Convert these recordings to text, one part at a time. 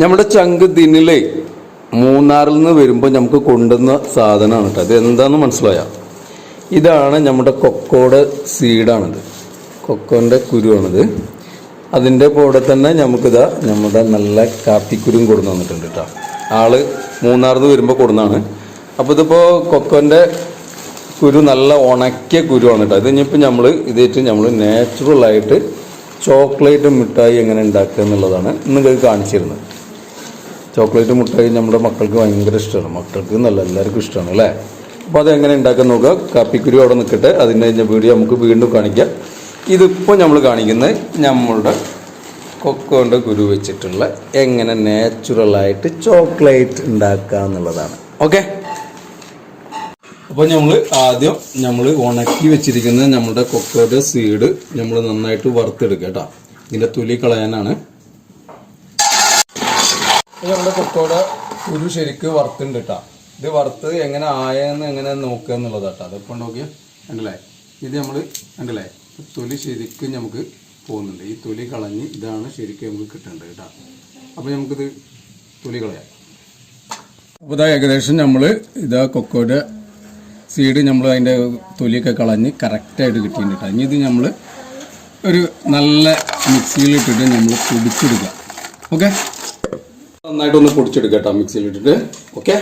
നമ്മുടെ ചങ്ക് ദിനിലെ മൂന്നാറിൽ നിന്ന് വരുമ്പോൾ നമുക്ക് കൊണ്ടുവന്ന സാധനമാണ് കേട്ടോ. അത് എന്താന്ന് മനസ്സിലായ? ഇതാണ് നമ്മുടെ കൊക്കോയുടെ സീഡാണിത്. കൊക്കോന്റെ കുരുവാണിത്. അതിന്റെ കൂടെ തന്നെ നമുക്കിതാ നമ്മുടെ നല്ല കാപ്പിക്കുരും കൊടുന്നു വന്നിട്ടുണ്ട് കേട്ടോ. ആൾ മൂന്നാറിൽ നിന്ന് വരുമ്പോൾ കൊടുന്നാണ്. അപ്പോൾ ഇതിപ്പോൾ കൊക്കോന്റെ കുരു നല്ല ഉണക്കിയ കുരുവാണ് കേട്ടോ. ഇത് ഇനിയിപ്പോൾ നമ്മൾ ഇതേറ്റ് നമ്മൾ നാച്ചുറലായിട്ട് ചോക്ലേറ്റും മിഠായി എങ്ങനെ ഉണ്ടാക്കുക എന്നുള്ളതാണ് നിങ്ങൾക്ക് കാണിച്ചിരുന്നത്. ചോക്ലേറ്റ് മുട്ടായി നമ്മുടെ മക്കൾക്ക് ഭയങ്കര ഇഷ്ടമാണ്. മക്കൾക്ക് നല്ല എല്ലാവർക്കും ഇഷ്ടമാണ് അല്ലേ? അപ്പോൾ അതെങ്ങനെ ഉണ്ടാക്കാൻ നോക്കുക? കാപ്പിക്കുരു അവിടെ നിൽക്കട്ടെ. അതിന്റെ കഴിഞ്ഞ വീഡിയോ നമുക്ക് വീണ്ടും കാണിക്കാം. ഇതിപ്പോൾ നമ്മൾ കാണിക്കുന്നത് നമ്മളുടെ കൊക്കോന്റെ കുരു വെച്ചിട്ടുള്ള എങ്ങനെ നാച്ചുറലായിട്ട് ചോക്ലേറ്റ് ഉണ്ടാക്കുക എന്നുള്ളതാണ്. ഓക്കെ അപ്പോൾ നമ്മൾ ആദ്യം നമ്മൾ ഉണക്കി വെച്ചിരിക്കുന്ന നമ്മുടെ കൊക്കോയുടെ സീഡ് നമ്മൾ നന്നായിട്ട് വറുത്തെടുക്കുക കേട്ടോ. ഇതിന്റെ തൊലി കളയാനാണ്. ഇത് നമ്മുടെ കൊക്കോയുടെ കുരു ശരിക്ക് വറുത്തുണ്ട് കേട്ടോ ഇത് വറുത്ത് എങ്ങനെ ആയെന്ന് എങ്ങനെ നോക്കുക എന്നുള്ളതാട്ടോ അതൊക്കെ നോക്കിയാൽ കണ്ടില്ലേ ഇത് നമ്മൾ കണ്ടില്ലേ തൊലി ശരിക്കും നമുക്ക് പോകുന്നുണ്ട്. ഈ തൊലി കളഞ്ഞ് ഇതാണ് ശരിക്കും നമുക്ക് കിട്ടേണ്ടത് കേട്ടോ അപ്പോൾ നമുക്കിത് തൊലി കളയാം. അപ്പോൾ ഇതാ ഏകദേശം നമ്മൾ ഇതാ കൊക്കോയുടെ സീഡ് നമ്മൾ അതിന്റെ തൊലിയൊക്കെ കളഞ്ഞ് കറക്റ്റായിട്ട് കിട്ടിയിട്ടുണ്ട് കേട്ടോ ഇനി ഇത് നമ്മൾ ഒരു നല്ല മിക്സിയിലിട്ടിട്ട് നമ്മൾ പൊടിച്ചെടുക്കുക ഓക്കെ? നന്നായിട്ടൊന്ന് പൊടിച്ചെടുക്കുക കേട്ടോ മിക്സിയിലിട്ടിട്ട് ഓക്കെ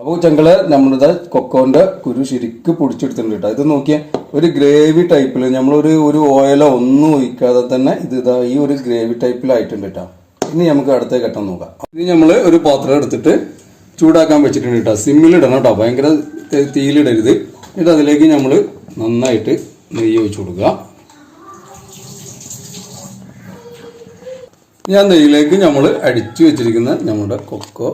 അപ്പോൾ ചങ്കൾ നമ്മളിത് കൊക്കോന്റെ കുരു ശരിക്ക് പൊടിച്ചെടുത്തിട്ടുണ്ട് കേട്ടോ ഇത് നോക്കിയാൽ ഒരു ഗ്രേവി ടൈപ്പിൽ നമ്മളൊരു ഒരു ഓയിലോ ഒന്നും ഒഴിക്കാതെ തന്നെ ഇത് ഇതാ ഈ ഒരു ഗ്രേവി ടൈപ്പിലായിട്ടുണ്ട് കേട്ടോ ഇനി നമുക്ക് അടുത്ത ഘട്ടം നോക്കാം. ഇനി നമ്മൾ ഒരു പാത്രം എടുത്തിട്ട് ചൂടാക്കാൻ വെച്ചിട്ടുണ്ട് കേട്ടോ സിമ്മിലിടണം കേട്ടോ ഭയങ്കര തീയിലിടരുത് എന്നിട്ട് അതിലേക്ക് നമ്മൾ നന്നായിട്ട് നെയ്യ് ഒഴിച്ചു കൊടുക്കുക. ഞാൻ നെയ്യിലേക്ക് നമ്മൾ അടിച്ചു വെച്ചിരിക്കുന്ന നമ്മുടെ കൊക്കോ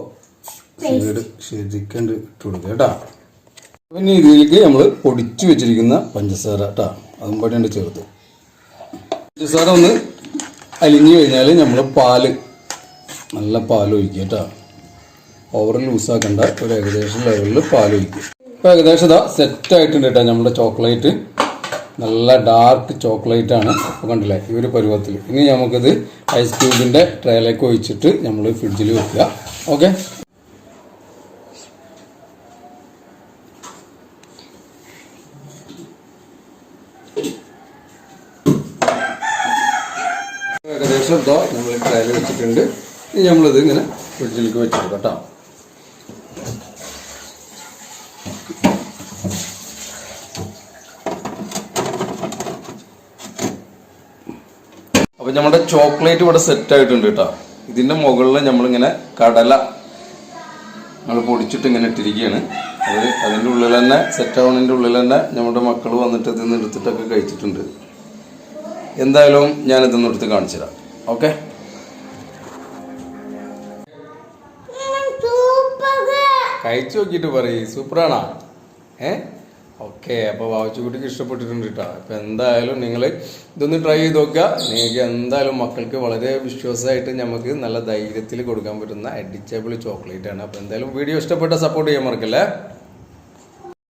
സീഡ് ശരിക്കണ്ട് ഇട്ട് കൊടുക്കുക കേട്ടോ പിന്നെ ഇതിലേക്ക് നമ്മൾ പൊടിച്ചു വെച്ചിരിക്കുന്ന പഞ്ചസാര കേട്ടോ. അതും കൂടെ ചേർത്ത്. പഞ്ചസാര ഒന്ന് അലിഞ്ഞു കഴിഞ്ഞാൽ നമ്മൾ പാൽ നല്ല പാൽ ഒഴിക്കുക കേട്ടോ. ഓവർ ലൂസാക്കണ്ട ഒരു ഏകദേശം ലെവലിൽ പാൽ ഒഴിക്കുക. ഇപ്പോൾ ഏകദേശം ഇതാ സെറ്റ് ആയിട്ടുണ്ട് കേട്ടോ നമ്മുടെ ചോക്ലേറ്റ് നല്ല ഡാർക്ക് ചോക്ലേറ്റ് ആണ് അപ്പോൾ കണ്ടില്ലേ? ഈ ഒരു പരുവത്തിൽ ഇനി നമുക്കിത് ഐസ് ക്യൂബിന്റെ ട്രേയിലേക്ക് ഒഴിച്ചിട്ട് നമ്മൾ ഫ്രിഡ്ജിൽ വെക്കുക. ഓക്കെ ഏകദേശം ഇതോ നമ്മൾ ട്രയൽ വെച്ചിട്ടുണ്ട്. ഇനി നമ്മളിത് ഇങ്ങനെ ഫ്രിഡ്ജിലേക്ക് വെച്ചെടുക്കാം കേട്ടോ. അപ്പൊ നമ്മുടെ ചോക്ലേറ്റ് ഇവിടെ സെറ്റ് ആയിട്ടുണ്ട് കേട്ടോ. ഇതിന്റെ മുകളിൽ നമ്മളിങ്ങനെ കടല നമ്മൾ പൊടിച്ചിട്ട് ഇങ്ങനെ ഇട്ടിരിക്കുകയാണ്. അത് അതിന്റെ ഉള്ളിൽ തന്നെ സെറ്റ് ആവുന്നതിന്റെ ഉള്ളിൽ തന്നെ നമ്മുടെ മക്കൾ വന്നിട്ട് ഇതിൽ നിന്ന് എടുത്തിട്ടൊക്കെ കഴിച്ചിട്ടുണ്ട്. എന്തായാലും ഞാൻ ഇതൊന്നും എടുത്ത് കാണിച്ചു തരാം. ഓക്കെ? കഴിച്ചു നോക്കിയിട്ട് പറയ്. സൂപ്പറാണോ? ഏ? ഓക്കെ അപ്പോൾ വാവച്ചുകുട്ടിക്ക് ഇഷ്ടപ്പെട്ടിട്ടുണ്ട് കേട്ടോ അപ്പോൾ എന്തായാലും നിങ്ങൾ ഇതൊന്ന് ട്രൈ ചെയ്ത് നോക്കുക നിങ്ങൾക്ക് എന്തായാലും മക്കൾക്ക് വളരെ വിശ്വാസമായിട്ട് നമുക്ക് നല്ല ധൈര്യത്തിൽ കൊടുക്കാൻ പറ്റുന്ന അഡിച്ചബിൾ ചോക്ലേറ്റ് ആണ്. അപ്പോൾ എന്തായാലും വീഡിയോ ഇഷ്ടപ്പെട്ട സപ്പോർട്ട് ചെയ്യാൻ മറക്കല്ലേ?